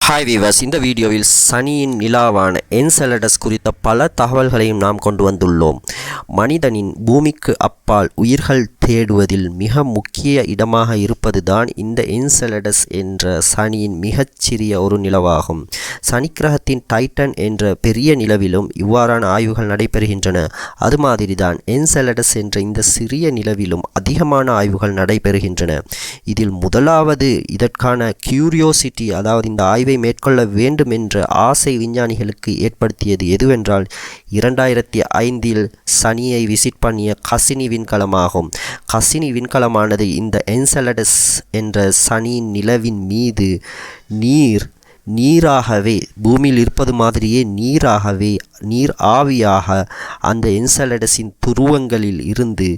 Hi viewers இந்த வீடியோவில் சனியின் நிலாவான என்செலடஸ் குறித்த பல தகவல்களையும் நாம் கொண்டு வந்துள்ளோம். மனிதனின் பூமிக்கு அப்பால் உயிர்கள் தேடுவதில் மிக முக்கிய இடமாக இருப்பதுதான் இந்த என்செலடஸ் என்ற சனியின் மிகச்சிறிய ஒரு நிலவாகும். சனிக்கிரகத்தின் டைட்டன் என்ற பெரிய நிலவிலும் இவ்வாறான ஆய்வுகள் நடைபெறுகின்றன. அது மாதிரிதான் என்செலடஸ் என்ற இந்த சிறிய நிலவிலும் அதிகமான ஆய்வுகள் நடைபெறுகின்றன. இதில் முதலாவது இதற்கான கியூரியோசிட்டி அதாவது இந்த ஆய்வை மேற்கொள்ள வேண்டும் என்ற ஆசை விஞ்ஞானிகளுக்கு ஏற்படுத்தியது எதுவென்றால் இரண்டாயிரத்தி ஐந்தில் சனியை விசிட் பண்ணிய கசினி விண்கலமாகும் கசினி விண்கலமானது இந்த என்செலடஸ் என்ற சனியின் நிலவின் மீது நீர் நீராகவே பூமியில் இருப்பது மாதிரியே நீராகவே நீர் ஆவியாக அந்த என்செலடஸின் துருவங்களில் இருந்து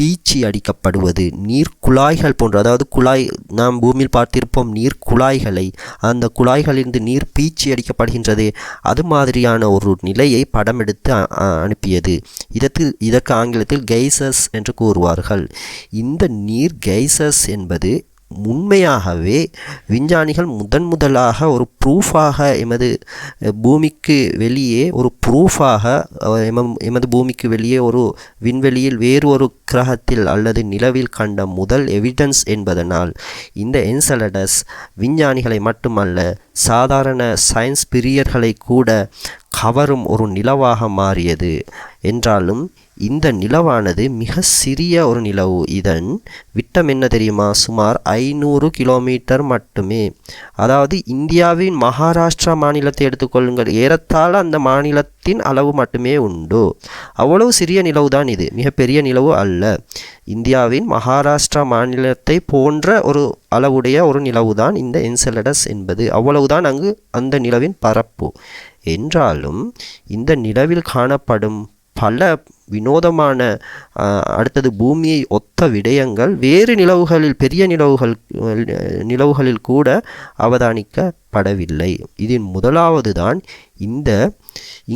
பீச்சி அடிக்கப்படுவது. நீர் குழாய்கள் போன்ற அதாவது குழாய் நாம் பூமியில் பார்த்திருப்போம் நீர் குழாய்களை அந்த குழாய்களிலிருந்து நீர் பீச்சி அடிக்கப்படுகின்றது. அது மாதிரியான ஒரு நிலையை படமெடுத்து அ- அனுப்பியது. இதற்கு இதற்கு ஆங்கிலத்தில் கெய்சஸ் என்று கூறுவார்கள். இந்த நீர் கெய்சஸ் என்பது உண்மையாகவே விஞ்ஞானிகள் முதன் முதலாக ஒரு ப்ரூஃபாக எமது பூமிக்கு வெளியே ஒரு ப்ரூஃபாக எமது பூமிக்கு வெளியே ஒரு விண்வெளியில் வேறு ஒரு கிரகத்தில் அல்லது நிலவில் கண்ட முதல் எவிடன்ஸ் என்பதனால் இந்த என்சலடஸ் விஞ்ஞானிகளை மட்டுமல்ல சாதாரண சயின்ஸ் பிரியர்களை கூட கவரும் ஒரு நிலவாக மாறியது. என்றாலும் இந்த நிலவானது மிக சிறிய ஒரு நிலவு. இதன் விட்டம் என்ன தெரியுமா? சுமார் ஐநூறு கிலோமீட்டர் மட்டுமே. அதாவது இந்தியாவின் மகாராஷ்டிரா மாநிலத்தை எடுத்துக்கொள்ளுங்கள். ஏறத்தாழ அந்த மாநிலத்தின் அளவு மட்டுமே உண்டு. அவ்வளவு சிறிய நிலவு தான் இது. மிகப்பெரிய நிலவு அல்ல. இந்தியாவின் மகாராஷ்டிரா மாநிலத்தை போன்ற ஒரு அளவுடைய ஒரு நிலவு தான் இந்த என்செலடஸ் என்பது. அவ்வளவுதான் அங்கு அந்த நிலவின் பரப்பு. என்றாலும் இந்த நிலவில் காணப்படும் பல வினோதமான அடுத்தது பூமியை ஒத்த விடயங்கள் வேறு நிலவுகளில் பெரிய நிலவுகள் நிலவுகளில் கூட அவதானிக்கப்படவில்லை. இதில் முதலாவது தான் இந்த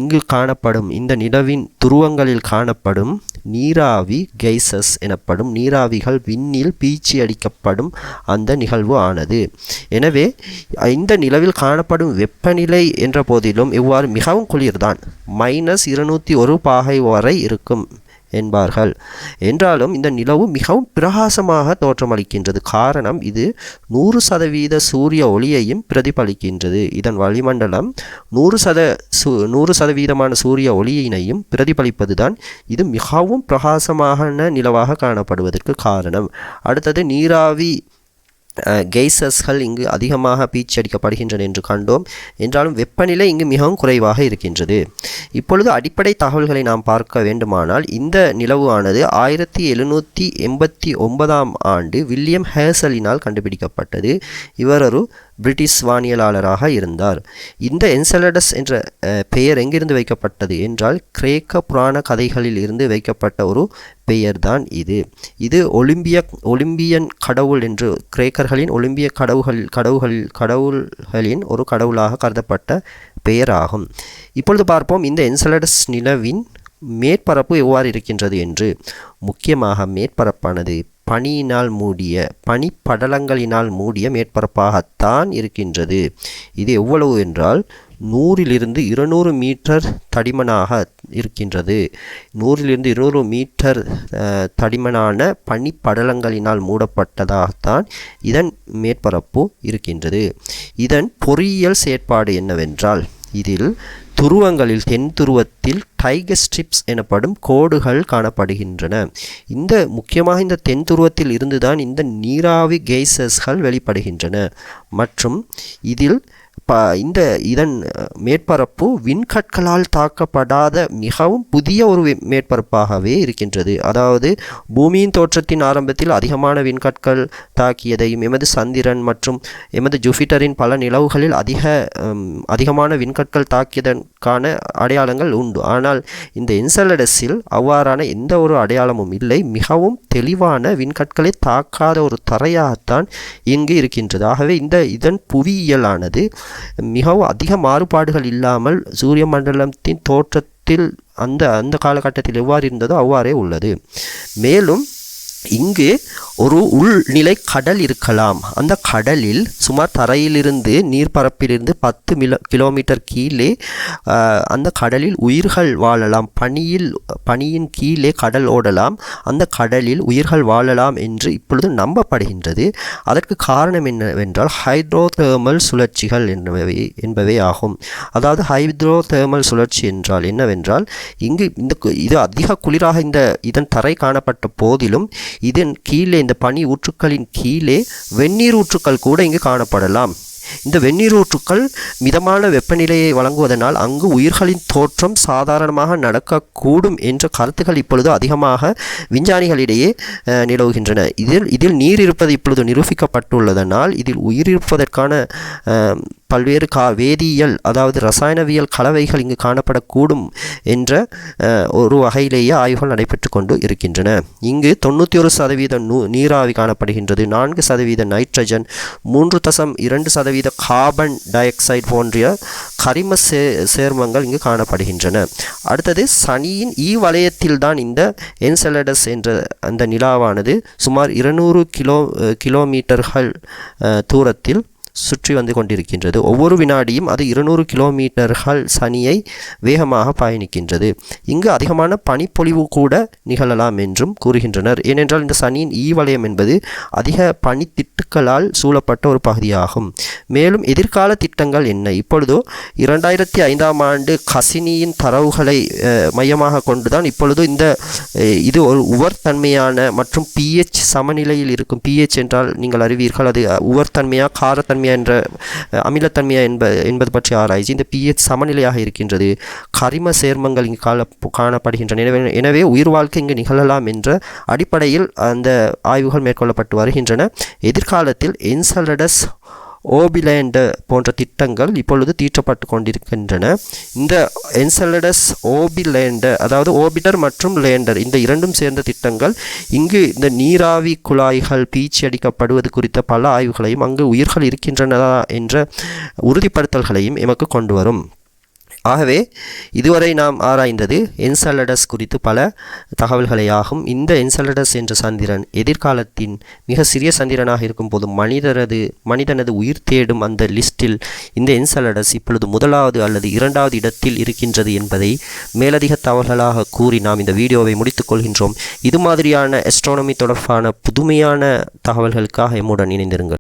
இங்கு காணப்படும் இந்த நிலவின் துருவங்களில் காணப்படும் நீராவி கெய்சஸ் எனப்படும் நீராவிகள் விண்ணில் பீச்சி அடிக்கப்படும் அந்த நிகழ்வு ஆனது. எனவே இந்த நிலவில் காணப்படும் வெப்பநிலை என்ற போதிலும் இவ்வாறு மிகவும் குளிர்தான். மைனஸ் இருநூற்றி ஒரு பாகை வரை இருக்கும். என்பார்கள். என்றாலும் இந்த நிலவு மிகவும் பிரகாசமாக தோற்றமளிக்கின்றது. காரணம் இது நூறு சதவீத சூரிய ஒளியையும் பிரதிபலிக்கின்றது. இதன் வளிமண்டலம் நூறு சத சு நூறு சதவீதமான சூரிய ஒளியினையும் பிரதிபலிப்பதுதான் இது மிகவும் பிரகாசமான நிலவாக காணப்படுவதற்கு காரணம். அடுத்தது நீராவி கெய்சஸ்கள் இங்கு அதிகமாக பீச்சடிக்கப்படுகின்றன என்று கண்டோம். என்றாலும் வெப்பநிலை இங்கு மிகவும் குறைவாக இருக்கின்றது. இப்பொழுது அடிப்படை தகவல்களை நாம் பார்க்க வேண்டுமானால் இந்த நிலவு ஆனது ஆயிரத்தி எழுநூற்றி எண்பத்தி ஒன்பதாம் ஆண்டு வில்லியம் ஹேசலினால் கண்டுபிடிக்கப்பட்டது. இவர் ஒரு பிரிட்டிஷ் வானியலாளராக இருந்தார். இந்த என்செலடஸ் என்ற பெயர் எங்கிருந்து வைக்கப்பட்டது என்றால் கிரேக்க புராண கதைகளில் இருந்து வைக்கப்பட்ட ஒரு பெயர்தான் இது. இது ஒலிம்பிய ஒலிம்பியன் கடவுள் என்று கிரேக்கர்களின் ஒலிம்பிய கடவுள்கள் கடவுள்கள் கடவுள்களின் ஒரு கடவுளாக கருதப்பட்ட பெயராகும். இப்பொழுது பார்ப்போம் இந்த என்செலடஸ் நிலவின் மேற்பரப்பு எவ்வாறு இருக்கின்றது என்று. முக்கியமாக மேற்பரப்பானது பனியினால் மூடிய பனிப்படலங்களினால் மூடிய மேற்பரப்பாகத்தான் இருக்கின்றது. இது எவ்வளவு என்றால் நூறிலிருந்து இருநூறு மீட்டர் தடிமனாக இருக்கின்றது. நூறிலிருந்து இருநூறு மீட்டர் தடிமனான பனிப்படலங்களினால் மூடப்பட்டதாகத்தான் இதன் மேற்பரப்பு இருக்கின்றது. இதன் பொறியியல் செயற்பாடு என்னவென்றால் இதில் துருவங்களில் தென் துருவத்தில் டைகர் ஸ்ட்ரிப்ஸ் எனப்படும் கோடுகள் காணப்படுகின்றன. இந்த முக்கியமாக இந்த தென் துருவத்தில் இருந்துதான் இந்த நீராவி கெய்சஸ்கள் வெளிப்படுகின்றன. மற்றும் இதில் ப இந்த இதன் மேற்பரப்பு விண்கற்களால் தாக்கப்படாத மிகவும் புதிய ஒரு வி- மேற்பரப்பாகவே இருக்கின்றது. அதாவது பூமியின் தோற்றத்தின் ஆரம்பத்தில் அதிகமான விண்கற்கள் தாக்கியதையும் எமது சந்திரன் மற்றும் எமது ஜூபிட்டரின் பல நிலவுகளில் அதிக அதிகமான விண்கற்கள் தாக்கியதற்கான அடையாளங்கள் உண்டு. ஆனால் இந்த என்செலடஸில் அவ்வாறான எந்த ஒரு அடையாளமும் இல்லை. மிகவும் தெளிவான விண்கற்களை தாக்காத ஒரு தரையாகத்தான் இங்கு இருக்கின்றது. ஆகவே இந்த இதன் புவியியலானது மிகவும் அதிக மாறுபாடுகள் இல்லாமல் சூரிய மண்டலத்தின் தோற்றத்தில் அந்த அந்த காலகட்டத்தில் எவ்வாறு இருந்ததோ அவ்வாறே உள்ளது. மேலும் இங்கு ஒரு உள்நிலை கடல் இருக்கலாம். அந்த கடலில் சுமார் தரையிலிருந்து நீர்ப்பரப்பிலிருந்து பத்து மில கிலோமீட்டர் கீழே அந்த கடலில் உயிர்கள் வாழலாம். பனியில் பனியின் கீழே கடல் ஓடலாம். அந்த கடலில் உயிர்கள் வாழலாம் என்று இப்பொழுது நம்பப்படுகின்றது. அதற்கு காரணம் என்னவென்றால் ஹைட்ரோதேர்மல் சுழற்சிகள் என்பவை என்பவை ஆகும். அதாவது ஹைட்ரோதேர்மல் சுழற்சி என்றால் என்னவென்றால் இங்கு இந்த கு- இது அதிக குளிராக இந்த இதன் தரை காணப்பட்ட போதிலும் இதன் கீழே இந்த பனி ஊற்றுக்களின் கீழே வெந்நீர் ஊற்றுக்கள் கூட இங்கு காணப்படலாம். இந்த வெந்நீர் ஊற்றுக்கள் மிதமான வெப்பநிலையை வழங்குவதனால் அங்கு உயிர்களின் தோற்றம் சாதாரணமாக நடக்கக்கூடும் என்ற கருத்துக்கள் இப்பொழுது அதிகமாக விஞ்ஞானிகளிடையே நிலவுகின்றன. இதில் இதில் நீர் இருப்பது இப்பொழுது நிரூபிக்கப்பட்டுள்ளதனால் இதில் உயிர் இருப்பதற்கான பல்வேறு கா வேதியியல் அதாவது ரசாயனவியல் கலவைகள் இங்கு காணப்படக்கூடும் என்ற ஒரு வகையிலேயே ஆய்வுகள் நடைபெற்று கொண்டு இருக்கின்றன. இங்கு தொண்ணூற்றி ஒரு சதவீத நூ நீராவி காணப்படுகின்றது நான்கு சதவீத நைட்ரஜன் மூன்று தசம் இரண்டு சதவீத கார்பன் டை ஆக்சைடு போன்ற கரிம சே சேர்மங்கள் இங்கு காணப்படுகின்றன. அடுத்தது சனியின் ஈ வலயத்தில்தான் இந்த என்செலடஸ் என்ற அந்த நிலாவானது சுமார் இருநூறு கிலோ கிலோமீட்டர்கள் தூரத்தில் சுற்றி வந்து கொண்டிருக்கின்றது. ஒவ்வொரு வினாடியும் அது இருநூறு கிலோமீட்டர்கள் சனியை வேகமாக பயணிக்கின்றது. இங்கு அதிகமான பனிப்பொழிவு கூட நிகழலாம் என்றும் கூறுகின்றனர். ஏனென்றால் இந்த சனியின் ஈ வலயம் என்பது அதிக பனித்திட்டுக்களால் சூழப்பட்ட ஒரு பகுதியாகும். மேலும் எதிர்கால திட்டங்கள் என்ன? இப்பொழுதோ இரண்டாயிரத்தி ஐந்தாம் ஆண்டு கசினியின் தரவுகளை மையமாக கொண்டுதான் இப்பொழுது இந்த இது ஒரு உவர்த்தன்மையான மற்றும் பிஹெச் சமநிலையில் இருக்கும். பிஹெச் என்றால் நீங்கள் அறிவீர்கள் அது அஹ், காரத்தன்மை அமிலத்தன்மையா என்ற அமிலத்தன்மையா என்ப என்பது பற்றிய ஆராய்ச்சி. இந்த பிஹெச் சமநிலையாக இருக்கின்றது. கரிம சேர்மங்கள் இங்கு கால காணப்படுகின்றன. எனவே எனவே உயிர் வாழ்க்கை இங்கு நிகழலாம் என்ற அடிப்படையில் அந்த ஆய்வுகள் மேற்கொள்ளப்பட்டு வருகின்றன. எதிர்காலத்தில் என்சலடஸ் ஓபிலேண்ட் போன்ற திட்டங்கள் இப்பொழுது தீட்டப்பட்டு கொண்டிருக்கின்றன. இந்த என்செலடஸ் ஓபிலேண்ட் அதாவது ஓபிடர் மற்றும் லேண்டர் இந்த இரண்டும் சேர்ந்த திட்டங்கள் இங்கு இந்த நீராவி குழாய்கள் பீச்சி அடிக்கப்படுவது குறித்த பல ஆய்வுகளையும் அங்கு உயிர்கள் இருக்கின்றனதா என்ற உறுதிப்படுத்தல்களையும் எமக்கு கொண்டு வரும். ஆகவே இதுவரை நாம் ஆராய்ந்தது என்சலடஸ் குறித்து பல தகவல்களை ஆகும் இந்த என்சலடஸ் என்ற சந்திரன் எதிர்காலத்தின் மிக சிறிய சந்திரனாக இருக்கும்போது மனிதரது மனிதனது உயிர் தேடும் அந்த லிஸ்டில் இந்த என்சலடஸ் இப்பொழுது முதலாவது அல்லது இரண்டாவது இடத்தில் இருக்கின்றது என்பதை மேலதிக தகவல்களாக கூறி நாம் இந்த வீடியோவை முடித்துக் கொள்கின்றோம். இது மாதிரியான எஸ்ட்ரானமி தொடர்பான புதுமையான தகவல்களுக்காக எம்முடன் இணைந்திருங்கள்.